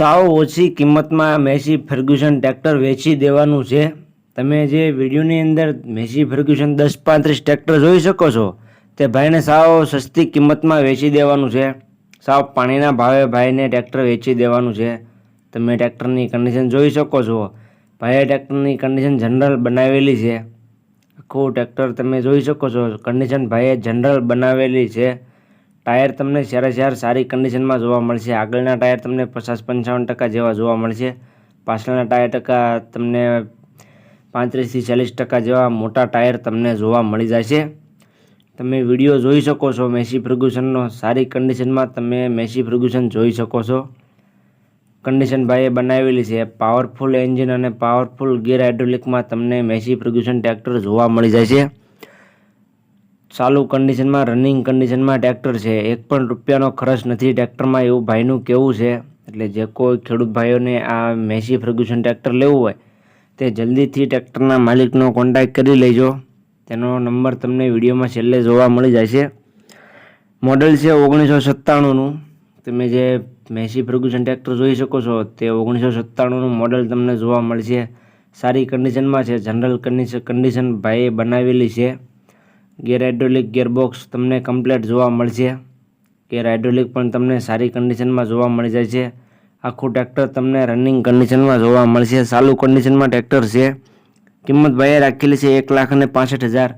સાવ ઓછી કિંમતમાં મેસી ફર્ગ્યુસન ટ્રેક્ટર વેચી દેવાનું છે. તમે જે વિડીયોની અંદર મેસી ફર્ગ્યુસન દસ પાંત્રીસ ટ્રેક્ટર જોઈ શકો છો, તે ભાઈને સાવ સસ્તી કિંમતમાં વેચી દેવાનું છે. સાવ પાણીના ભાવે ભાઈને ટ્રેક્ટર વેચી દેવાનું છે. તમે ટ્રેક્ટરની કન્ડિશન જોઈ શકો છો. ભાઈએ ટ્રેક્ટરની કન્ડિશન જનરલ બનાવેલી છે. આખું ટ્રેક્ટર તમે જોઈ શકો છો. કન્ડિશન ભાઈએ જનરલ બનાવેલી છે. ટાયર તમને સારા સાર સારી કન્ડિશનમાં જોવા મળશે. આગળના ટાયર તમને પચાસ પંચાવન ટકા જેવા જોવા મળશે. પાછળના ટાયર ટકા તમને પાંત્રીસથી ચાલીસ ટકા જેવા મોટા ટાયર તમને જોવા મળી જશે. તમે વીડિયો જોઈ શકો છો મેસી ફર્ગ્યુસનનો. સારી કન્ડિશનમાં તમે મેસી ફર્ગ્યુસન જોઈ શકો છો. કન્ડિશન ભાઈએ બનાવેલી છે. પાવરફુલ એન્જિન અને પાવરફુલ ગેર હાઇડ્રોલિકમાં તમને મેસી ફર્ગ્યુસન ટ્રેક્ટર જોવા મળી જશે. ચાલુ કન્ડિશનમાં રનિંગ કન્ડિશનમાં ટ્રેક્ટર છે. એક પણ રૂપિયાનો ખર્ચ નથી ટ્રેક્ટરમાં એવું ભાઈનું કેવું છે? એટલે જે કોઈ ખેડૂત ભાઈઓને આ મેસી ફર્ગ્યુસન ટ્રેક્ટર લેવું હોય, તે જલ્દીથી ટ્રેક્ટરના માલિકનો કોન્ટેક્ટ કરી લેજો. તેનો નંબર તમને વિડીયોમાં છેલ્લે જોવા મળી જશે. મોડલ છે ઓગણીસો સત્તાણુંનું. તમે જે મેસી ફર્ગ્યુસન ટ્રેક્ટર જોઈ શકો છો, તે ઓગણીસો સત્તાણુંનું મોડલ તમને જોવા મળશે. સારી કન્ડિશનમાં છે જનરલ કન્ડિશન કન્ડિશન ભાઈએ બનાવેલી છે. ગેર હાઇડ્રોલિક ગેરબોક્સ તમને કમ્પ્લેટ જોવા મળશે. ગેર હાઇડ્રોલિક પણ તમને સારી કન્ડિશનમાં જોવા મળી જાય છે. આખું ટ્રેક્ટર તમને રનિંગ કન્ડિશનમાં જોવા મળશે. ચાલુ કન્ડિશનમાં ટ્રેક્ટર છે. કિંમત ભાઈએ રાખેલી છે એક લાખ અને પાસઠ હજાર.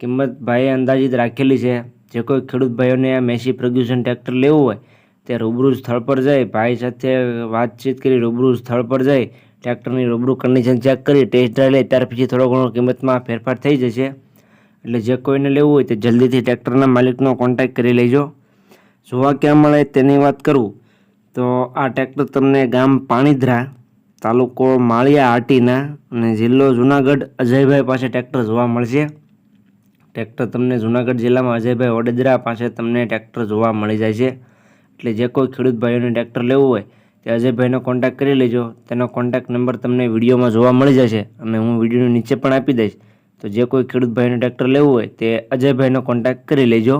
કિંમત ભાઈએ અંદાજિત રાખેલી છે. જે કોઈ ખેડૂત ભાઈઓને આ મેસી ફર્ગ્યુસન ટ્રેક્ટર લેવું હોય, તે રૂબરૂ સ્થળ પર જઈ ભાઈ સાથે વાતચીત કરી રૂબરૂ સ્થળ પર જઈ ટ્રેક્ટરની રૂબરૂ કન્ડિશન ચેક કરી ટેસ્ટ ડ્રાઈવ લે, ત્યાર પછી થોડો ઘણો કિંમતમાં ફેરફાર થઈ જશે. એટલે જે કોઈને લેવું હોય તે જલ્દીથી ટ્રેક્ટરના માલિકનો કોન્ટેક્ટ કરી લેજો. જોવા ક્યાં મળે તેની વાત કરું, તો આ ટ્રેક્ટર તમને ગામ પાણીધરા, તાલુકો માળિયા આટીના અને જિલ્લો જુનાગઢ અજયભાઈ પાસે ટ્રેક્ટર જોવા મળશે. ટ્રેક્ટર તમને જુનાગઢ જિલ્લામાં અજયભાઈ વડોદરા પાસે તમને ટ્રેક્ટર જોવા મળી જાય છે. એટલે જે કોઈ ખેડૂત ભાઈઓને ટ્રેક્ટર લેવું હોય તે અજયભાઈનો કોન્ટેક્ટ કરી લેજો. તેનો કોન્ટેક્ટ નંબર તમને વિડીયોમાં જોવા મળી જશે. અને હું વિડીયોની નીચે પણ આપી દઈશ. તો જે કોઈ ખેડૂત ભાઈને ટ્રેક્ટર લેવું હોય તે અજયભાઈનો કોન્ટેક્ટ કરી લેજો.